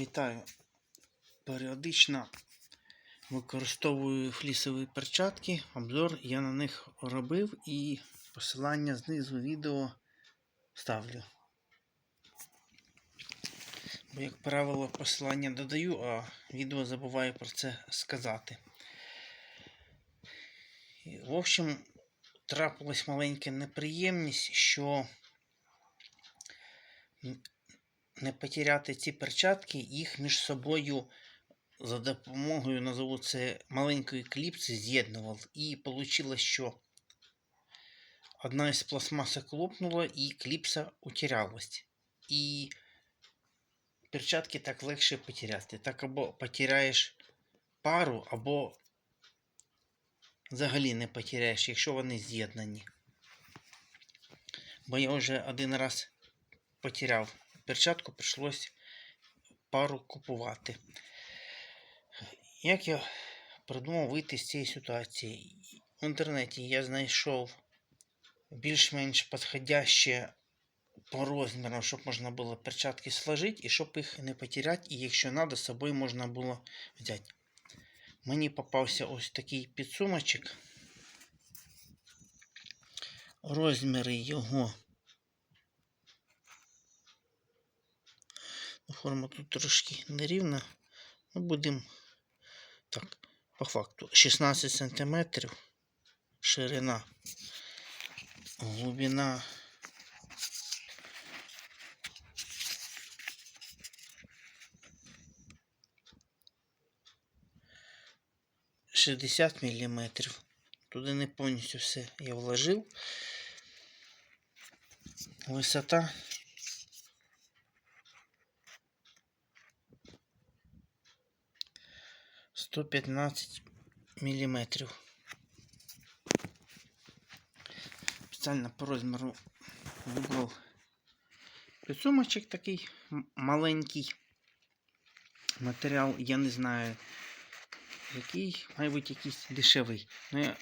Вітаю. Періодично використовую флісові перчатки. Обзор я на них робив і посилання знизу відео ставлю. Бо, як правило, посилання додаю, а відео забуваю про це сказати. В общем, трапилась маленька неприємність, що не потеряти ці перчатки, їх між собою за допомогою, назову це маленької кліпси, з'єднував. І вийшло, що одна із пластмасок лопнула і кліпса утерялась. І перчатки так легше потеряти. Так або потеряєш пару, або взагалі не потеряєш, якщо вони з'єднані. Бо я вже один раз потеряв перчатку, прийшлось пару купувати. Як я придумав вийти з цієї ситуації? В інтернеті я знайшов більш-менш підходяще по розмірам, щоб можна було перчатки сложити і щоб їх не потеряти, і якщо треба, з собою можна було взяти. Мені попався ось такий підсумочок. Розміри його. Форма тут трошки нерівна. Ну, будемо так, по факту. 16 см ширина, глибина. Шістдесят міліметрів. Туди не повністю все я вложив. Висота 115 міліметрів. Спеціально по розміру вибрав підсумочок такий маленький. Матеріал я не знаю, який, має бути якийсь дешевий. Ну я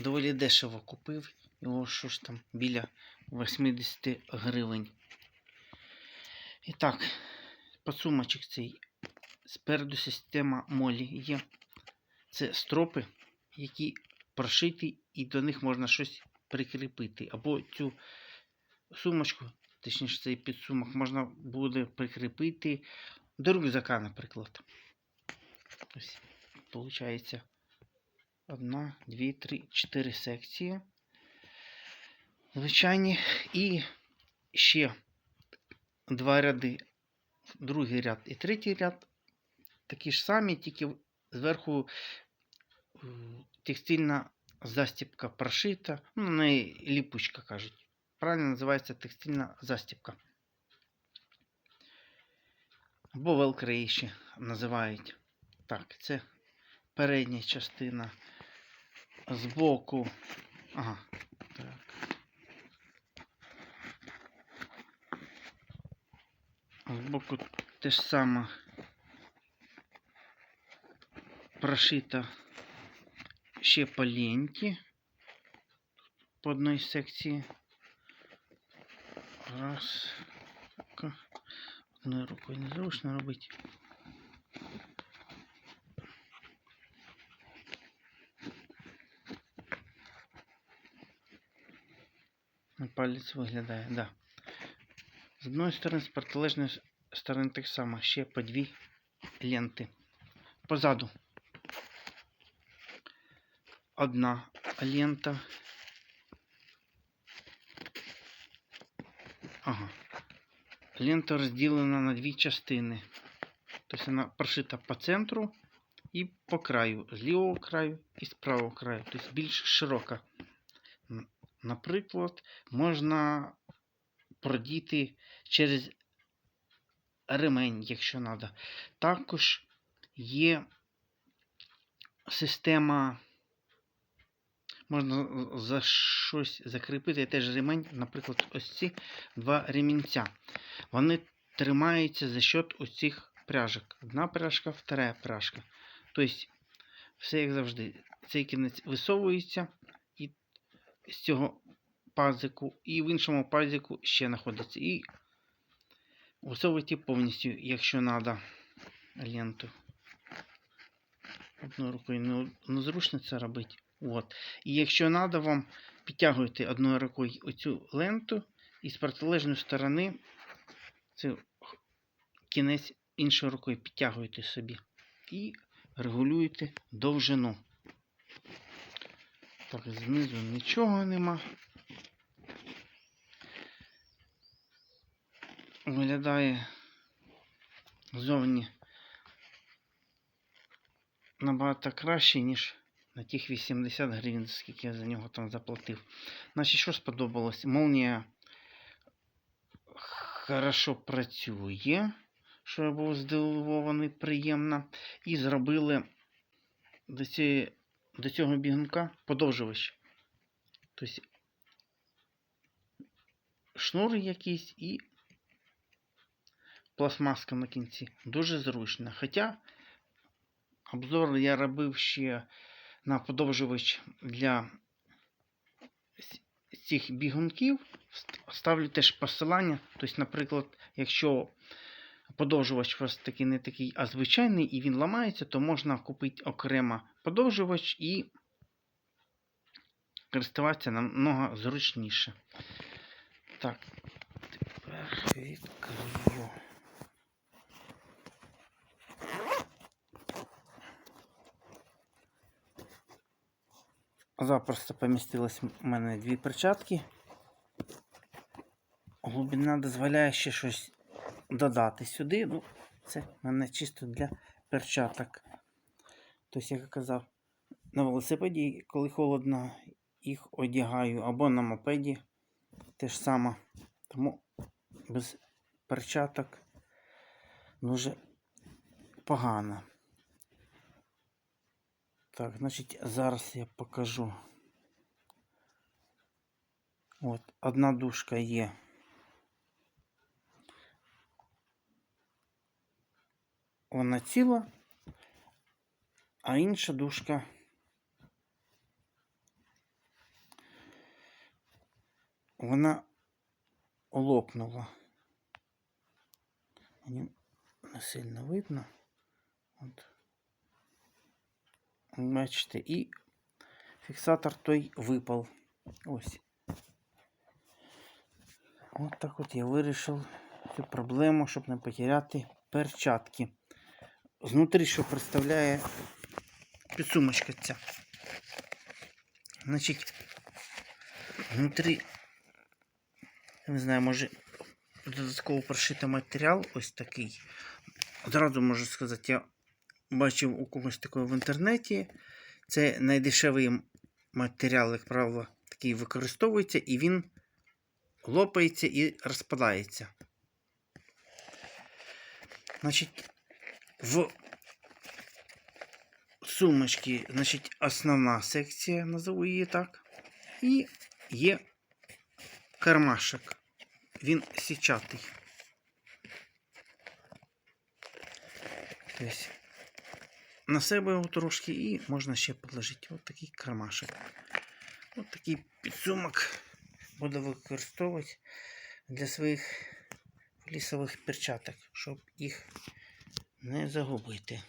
доволі дешево купив. Його що ж там біля 80 гривень. І так, підсумочок цей Спереду система молі є. Це стропи, які прошиті, і до них можна щось прикріпити. Або цю сумочку, точніше цей підсумок, можна буде прикріпити до рюкзака, наприклад. Ось, виходить, одна, дві, три, чотири секції. Звичайні. І ще два ряди. Другий ряд і третій ряд такі ж самі, тільки зверху текстильна застібка прошита. Ну, на неї ліпучка кажуть. Правильно називається текстильна застібка. Або велкро її ще називають. Так, це передня частина. Збоку. Ага. Так. Збоку те ж саме прошита ще по ленті по одній секції. Раз. Одною рукою незручно робити. На Палець виглядає, да. З одної сторони, з протилежної сторони так само, ще по дві ленти. Позаду одна лента. Ага. Лента розділена на дві частини. Тобто вона прошита по центру і по краю, з лівого краю і з правого краю. Тобто більш широка. Наприклад, можна продіти через ремень, якщо треба. Також є система можна за щось закріпити теж ремень, наприклад, ось ці два ремінця. Вони тримаються за счет ось цих пряжок. Одна пряжка, вторая пряжка. Тобто, все як завжди. Цей кінець висовується і з цього пазику, і в іншому пазику ще знаходиться. І Висовуйте повністю, якщо треба, ленту. Одною рукою не- незручно це робити. От. І якщо треба вам, підтягуйте одною рукою оцю ленту і з протилежної сторони це кінець іншою рукою підтягуєте собі і регулюєте довжину. Так, знизу нічого нема. Виглядає зовні набагато краще, ніж на тих 80 гривень, скільки я за нього там заплатив. Значить, що сподобалось? Молнія хорошо працює, що я був здивований приємно. І зробили до, цієї, до цього бігунка подовжувач. Тобто шнур якийсь і пластмаска на кінці. Дуже зручно. Хоча обзор я робив ще на подовжувач для цих бігунків. Ставлю теж посилання. Тобто, наприклад, якщо подовжувач вас такий не такий, а звичайний, і він ламається, то можна купити окремо подовжувач і користуватися намного зручніше. Так, тепер відкрию. Запросто помістилось в мене дві перчатки. Глибина дозволяє ще щось додати сюди. Ну, це в мене чисто для перчаток. Тобто, як я казав, на велосипеді, коли холодно, їх одягаю, або на мопеді те ж саме. Тому без перчаток дуже погано. Так, значить, зараз я покажу. От, одна дужка є. Вона ціла, а інша дужка вона лопнула. Мені не сильно видно. От. Бачите, і фіксатор той випав. Ось. От так от я вирішив цю проблему, щоб не потеряти перчатки. Знутрі, що представляє підсумочка ця. Значить, внутрі, я не знаю, може додатково прошити матеріал ось такий. Одразу можу сказати, я бачив у когось такого в інтернеті. Це найдешевий матеріал, як правило, такий використовується, і він лопається і розпадається. Значить, в сумочці, значить, основна секція, назову її так. І є кармашок. Він січатий. Тобто на себе його трошки і можна ще положити. Ось такий кармашок. Ось такий підсумок буду використовувати для своїх лісових перчаток, щоб їх не загубити.